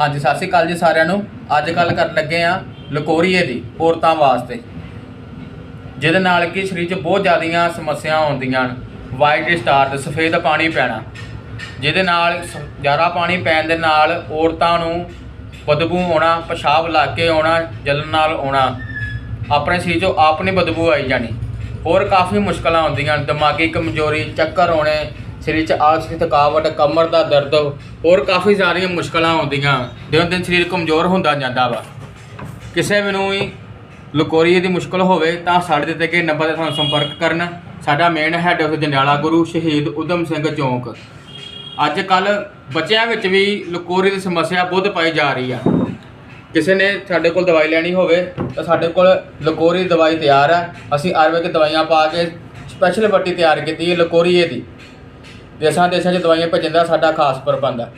ਹਾਂਜੀ ਸਤਿ ਸ਼੍ਰੀ ਅਕਾਲ ਜੀ ਸਾਰਿਆਂ ਨੂੰ। ਅੱਜ ਕੱਲ ਕਰਨ ਲੱਗੇ ਆ ਲਕੋਰੀਏ ਦੀ, ਔਰਤਾਂ ਵਾਸਤੇ। ਜਿਹਦੇ ਨਾਲ ਕਿ ਸਰੀਰ 'ਚ ਬਹੁਤ ਜ਼ਿਆਦੀਆਂ ਸਮੱਸਿਆ ਆਉਂਦੀਆਂ ਹਨ। ਵਾਈਟ ਸਟਾਰ ਤੇ ਸਫੇਦ ਪਾਣੀ ਪੈਣਾ। ਜਿਹਦੇ ਨਾਲ ਸ- ਜ਼ਿਆਦਾ ਪਾਣੀ ਪੈਣ ਦੇ ਨਾਲ ਔਰਤਾਂ ਨੂੰ ਬਦਬੂ ਆਉਣਾ, ਪਿਸ਼ਾਬ ਲੱਗ ਕੇ ਆਉਣਾ ਜਲਨ ਨਾਲ ਆਉਣਾ। ਆਪਣੇ ਸਰੀਰ 'ਚੋਂ ਆਪਣੀ ਬਦਬੂ ਆਈ ਜਾਣੀ। ਹੋਰ ਕਾਫੀ ਮੁਸ਼ਕਲਾਂ ਆਉਂਦੀਆਂ ਹਨ। ਦਿਮਾਗੀ ਕਮਜ਼ੋਰੀ, ਚੱਕਰ ਆਉਣੇ ਸਰੀਰ 'ਚ ਆਲਸੀ ਥਕਾਵਟ, ਕਮਰ ਦਾ ਦਰਦ, ਹੋਰ ਕਾਫੀ ਸਾਰੀਆਂ ਮੁਸ਼ਕਲਾਂ ਆਉਂਦੀਆਂ। ਦਿਨੋਂ ਦਿਨ ਸਰੀਰ ਕਮਜ਼ੋਰ ਹੁੰਦਾ ਜਾਂਦਾ ਵਾ। ਕਿਸੇ ਵੀ ਨੂੰ ਵੀ ਲਕੋਰੀਏ ਦੀ ਮੁਸ਼ਕਲ ਹੋਵੇ ਤਾਂ ਸਾਡੇ ਦਿੱਤੇ ਗਏ ਨੰਬਰ ਤੇ ਸਾਨੂੰ ਸੰਪਰਕ ਕਰਨ। ਸਾਡਾ main head office Jandiala Guru Shaheed Udham Singh ਚੌਂਕ। ਅੱਜ ਕੱਲ ਬੱਚਿਆਂ ਵਿੱਚ ਵੀ ਲਕੋਰੀ ਦੀ ਸਮੱਸਿਆ ਬਹੁਤ ਪਾਈ ਜਾ ਰਹੀ ਆ। ਕਿਸੇ ਨੇ ਸਾਡੇ ਕੋਲ ਦਵਾਈ ਲੈਣੀ ਹੋਵੇ ਤਾਂ ਸਾਡੇ ਕੋਲ ਲਕੋਰੀ ਦੀ ਦਵਾਈ ਤਿਆਰ ਹੈ ਅਸੀਂ ਆਯੁਰਵੈਦਿਕ ਦਵਾਈਆਂ ਪਾ ਕੇ ਸਪੈਸ਼ਲ ਪੱਟੀ ਤਿਆਰ ਕੀਤੀ ਹੈ ਲਕੋਰੀਏ ਦੀ। ਦੇਸਾਂ ਦੇਸ਼ਾਂ 'ਚ ਦਵਾਈਆਂ ਭੇਜਣ ਦਾ ਸਾਡਾ ਖਾਸ ਪ੍ਰਬੰਧ ਹੈ।